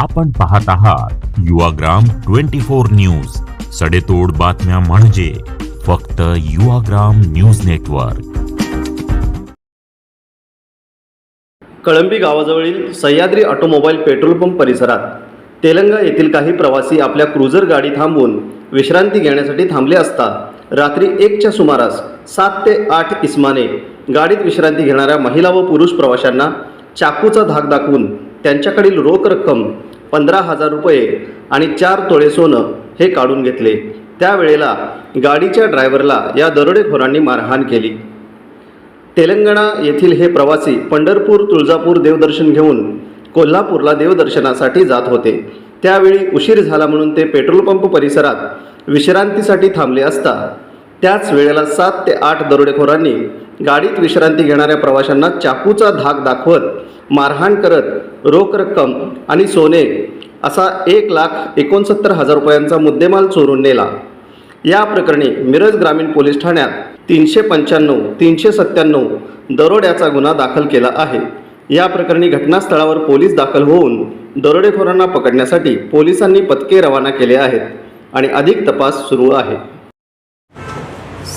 आपण पाहत आहात युवाग्राम ट्वेंटी फोर न्यूज. सडेतोड बातम्या म्हणजे फक्त युवाग्राम न्यूज नेटवर्क. कळंबी गावाजवळील सह्याद्री ऑटोमोबाईल पेट्रोल पंप परिसरात तेलंगा येथील काही प्रवासी आपल्या क्रुझर गाडी थांबवून विश्रांती घेण्यासाठी थांबले असता रात्री एकच्या सुमारास सात ते आठ इस्माने गाडीत विश्रांती घेणाऱ्या महिला व पुरुष प्रवाशांना चाकूचा धाक दाखवून त्यांच्याकडील रोख रक्कम पंधरा हजार रुपये आणि चार तोळे सोनं हे काढून घेतले. त्यावेळेला गाडीच्या ड्रायव्हरला या दरोडेखोरांनी मारहाण केली. तेलंगणा येथील हे प्रवासी पंढरपूर तुळजापूर देवदर्शन घेऊन कोल्हापूरला देवदर्शनासाठी जात होते. त्यावेळी उशीर झाला म्हणून ते पेट्रोल पंप परिसरात विश्रांतीसाठी थांबले असता त्याच वेळेला सात ते आठ दरोडेखोरांनी गाडीत विश्रांती घेणाऱ्या प्रवाशांना चाकूचा धाक दाखवत मारहाण करत रोख रक्कम आणि सोने असा एक लाख एकोणसत्तर हजार रुपयांचा मुद्देमाल चोरून नेला. या प्रकरणी मिरज ग्रामीण पोलीस ठाण्यात तीनशे पंच्याण्णव तीनशे सत्त्याण्णव दरोड्याचा गुन्हा दाखल केला आहे. या प्रकरणी घटनास्थळावर पोलीस दाखल होऊन दरोडेखोरांना पकडण्यासाठी पोलिसांनी पथके रवाना केले आहेत आणि अधिक तपास सुरू आहे.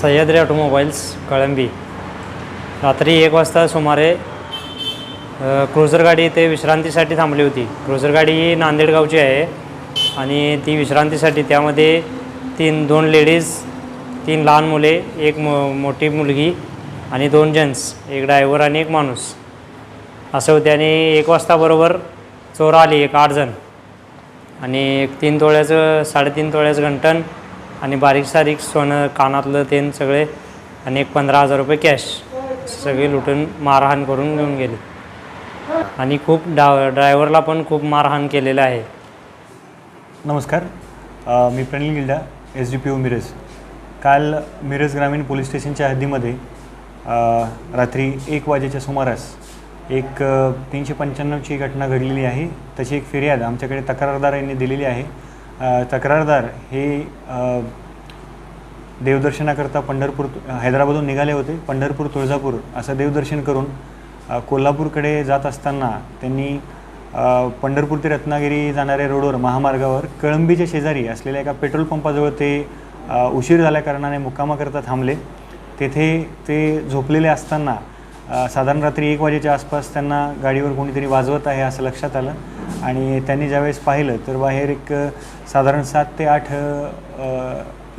सह्याद्री ऑटोमोबाईल्स कळंबी. रात्री एक वाजता सुमारे क्रुझर गाडी इथे विश्रांतीसाठी थांबली होती. क्रुझर गाडी ही नांदेडगावची आहे आणि ती विश्रांतीसाठी त्यामध्ये तीन दोन लेडीज तीन लहान मुले एक मो मोठी मुलगी आणि दोन जेंट्स एक ड्रायव्हर आणि एक माणूस. असं होते आणि एक वाजता बरोबर चोर आली एक आठ जण. आणि एक तीन तोळ्याचं साडेतीन तोळ्याचं घंटण आणि बारीक सारीक सोनं कानातलं तेन सगळे आणि एक पंधरा हजार रुपये कॅश सगळे लुटून मारहाण करून घेऊन गेले. आणि खूप डा ड्रायव्हरला पण खूप मारहाण केलेलं आहे. नमस्कार. अ, मी Pranil Gilda S D P O Miraj. काल मिरज ग्रामीण पोलीस स्टेशनच्या हद्दीमध्ये अ, रात्री एक वाजेच्या सुमारास एक अ, तीनशे पंच्याण्णवची घटना घडलेली आहे. तशी एक फिर्याद आमच्याकडे तक्रारदार यांनी दिलेली आहे. अ, तक्रारदार हे अ, देवदर्शनाकरता पंढरपूर हैदराबादहून निघाले होते. पंढरपूर तुळजापूर असं देवदर्शन करून कोल्हापूरकडे जात असताना त्यांनी पंढरपूर ते रत्नागिरी जाणाऱ्या रोडवर महामार्गावर कळंबीच्या शेजारी असलेल्या एका पेट्रोल पंपाजवळ ते उशीर झाल्याकारणाने मुक्कामाकरता थांबले. तेथे ते झोपलेले असताना साधारण रात्री एक वाजेच्या आसपास त्यांना गाडीवर कोणीतरी वाजवत आहे असं लक्षात आलं. आणि त्यांनी ज्यावेळेस पाहिलं तर बाहेर एक साधारण सात ते आठ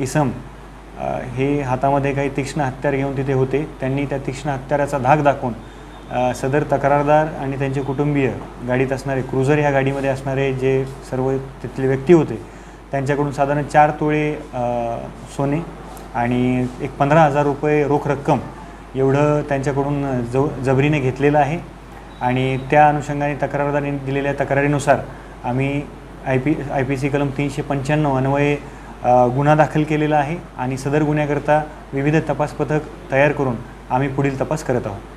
इसम हे हातामध्ये काही तीक्ष्ण हत्यार घेऊन तिथे होते. त्यांनी त्या तीक्ष्ण हत्याराचा धाक दाखवून सदर तक्रारदार आणि त्यांचे कुटुंबीय गाडीत असणारे क्रुझर ह्या गाडीमध्ये असणारे जे सर्व तिथले व्यक्ती होते त्यांच्याकडून साधारण चार तोळे सोने आणि एक पंधरा हजार रुपये रोख रक्कम एवढं त्यांच्याकडून ज जबरीने घेतलेलं आहे. आणि त्या अनुषंगाने तक्रारदारांनी दिलेल्या तक्रारीनुसार आम्ही I P I P C कलम तीनशे पंच्याण्णव अन्वये गुन्हा दाखल केलेला आहे आणि सदर गुन्ह्याकरता विविध तपास पथक तयार करून आम्ही पुढील तपास करत आहोत.